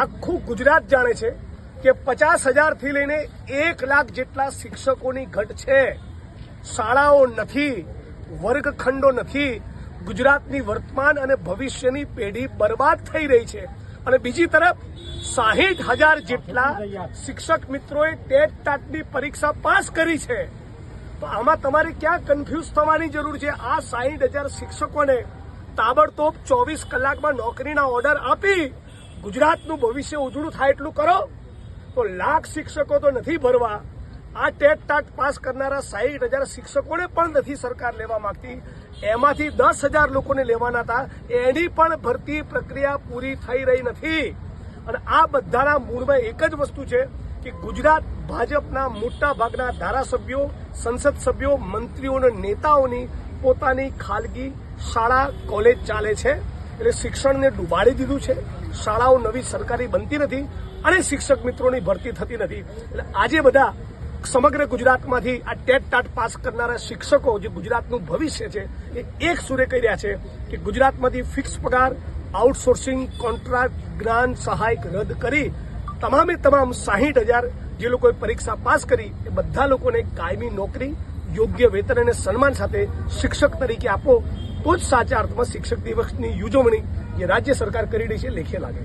આખું ગુજરાત જાણે છે કે પચાસ હજારથી લઈને એક લાખ જેટલા શિક્ષકોની ઘટ છે. શાળાઓ નથી, વર્ગખંડો નથી, ગુજરાતની વર્તમાન અને ભવિષ્યની પેઢી બરબાદ થઈ રહી છે. અને બીજી તરફ, સાહીઠ હજાર જેટલા શિક્ષક મિત્રોએ ટેટ ટાટની પરીક્ષા પાસ કરી છે. તો આમાં તમારે ક્યાં કન્ફ્યુઝ થવાની જરૂર છે? આ સાહીઠ હજાર શિક્ષકોને તાબડતોબ ચોવીસ કલાકમાં નોકરીના ઓર્ડર આપી ગુજરાતનું ભવિષ્ય ઉજળું થાય એટલું કરો. તો લાખ શિક્ષકો તો નથી ભરવા. આ ટેટ ટાટ પાસ કરનારા સાહીઠ હજાર શિક્ષકોને પણ નથી સરકાર લેવા માંગતી. એમાંથી દસ હજાર લોકોને લેવાના હતા. એની પણ ભરતી પ્રક્રિયા પૂરી થઈ રહી નથી. અને આ બધાના મૂળમાં એક જ વસ્તુ છે કે ગુજરાત ભાજપના મોટા ભાગના ધારાસભ્યો, સંસદ સભ્યો, મંત્રીઓ અને નેતાઓની પોતાની ખાલગી શાળા, કોલેજ ચાલે છે. એટલે શિક્ષણને ડૂબાડી દીધું છે. શાળાઓ નવી સરકારી બનતી નથી અને શિક્ષક મિત્રોની ભરતી થતી નથી. એટલે આજે બધા સમગ્ર ગુજરાતમાંથી આ ટેટ ટાટ પાસ કરનારા શિક્ષકો જે ગુજરાતનું ભવિષ્ય છે, એ એક સુરે કહી રહ્યા છે કે ગુજરાતમાંથી ફિક્સ પગાર, આઉટસોર્સિંગ કોન્ટ્રાક્ટ જ્ઞાન સહાયક રદ કરી તમામે તમામ સાહીઠ હજાર જે લોકોએ પરીક્ષા પાસ કરી, એ બધા લોકોને કાયમી નોકરી, યોગ્ય વેતન અને સન્માન સાથે શિક્ષક તરીકે આપો. તો જ સાચા અર્થમાં શિક્ષક દિવસની ઉજવણી જે રાજ્ય સરકાર કરી રહી છે, લેખે લાગે